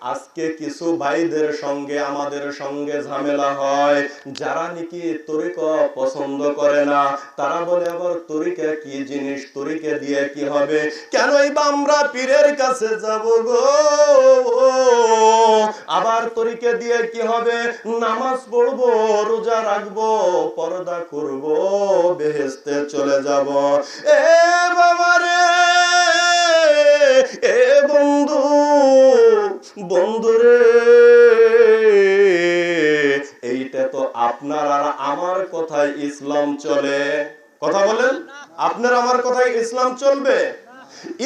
আজকে কিছু ভাইদের সঙ্গে আমাদের সঙ্গে ঝামেলা হয়। যারা নাকি তরিকা পছন্দ করে না, তারা বলে, আবার তরিকা কি জিনিস? তরিকা দিয়ে কি হবে? কেনই বা আমরা পীরের কাছে যাব গো? আবার তরিকা দিয়ে কি হবে? নামাজ পড়ব, রোজা রাখব, পর্দা করব বেহেস্তে চলে যাব। এ বন্ধু রে এইটা তো আপনার আর আমার কথায় ইসলাম চলে। কথা বলেন, আপনার আমার কথায় ইসলাম চলবে?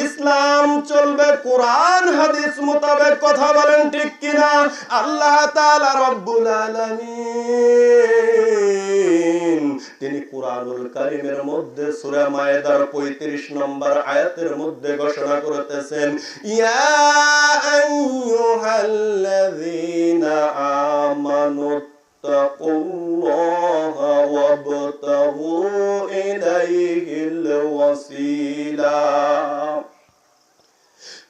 ইসলাম চলবে কোরআন, হাদিস মোতাবেক। কথা বলেন ঠিক কিনা? আল্লাহ তাআলা রব্বুল আলামিন, তিনি কোরআনুল কারীমের মধ্যে সূরা মায়েদার 35 নম্বর আয়াতের মধ্যে ঘোষণা করতেছেন ইয়া আইয়ুহাল্লাযীনা আমানু اتقوا الله وابتغوا إليه الوسيلة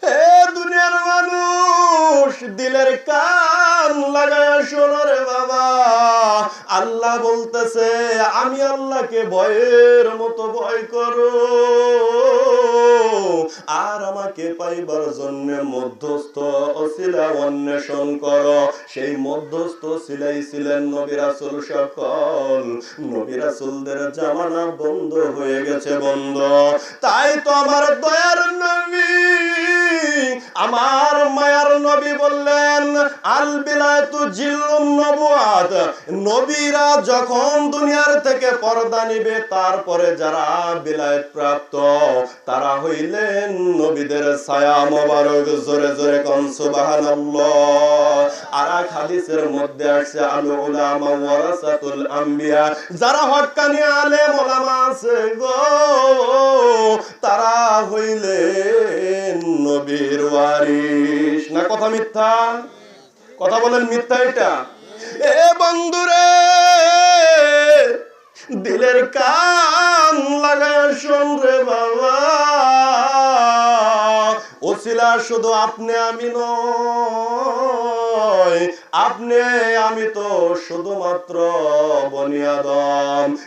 হে দুনিয়ার মানুষ দিলের কান লাগায় শোনো রে বাবা আল্লাহ বলতেছে আমি আল্লাহকে ভয়ের মতো ভয় করো পাইবার জন্য মধ্যস্থ অশিলা অন্বেষণ কর। সেই মধ্যস্থ সিলাই ছিলেন নবিরাসুল সকল। নবিরাসুলদের জামানা বন্ধ হয়ে গেছে বন্ধ। তাই তো আমার দয়ার নবী, আমার মায়ার নবী বললেন, আল বিলাতু জিল্লুন নবুয়াত। নবীরা যখন দুনিয়ার থেকে পর্দা নিবে, তারপরে যারা বিলায়ত প্রাপ্ত, তারা হইলেন নবীদের ছায়া মোবারক, জোরে জোরে কোন, সুবহানাল্লাহ। আর এক হাদিসের মধ্যে আসছে, আল উলামা ওয়ারাসাতুল আম্বিয়া। যারা হক্কানি আলেম ওলামা আছে গো, তারা হইলেন নবীর ওয়ারিস কথা মিথ্যা। কথা বলেন মিথ্যা এটা। এ বন্ধুরে, দিলের কান লাগায় রে বাবা। ওসিলা শুধু আপনি, আমি নয় আপনি, আমি তো শুধুমাত্র বনিয়াদম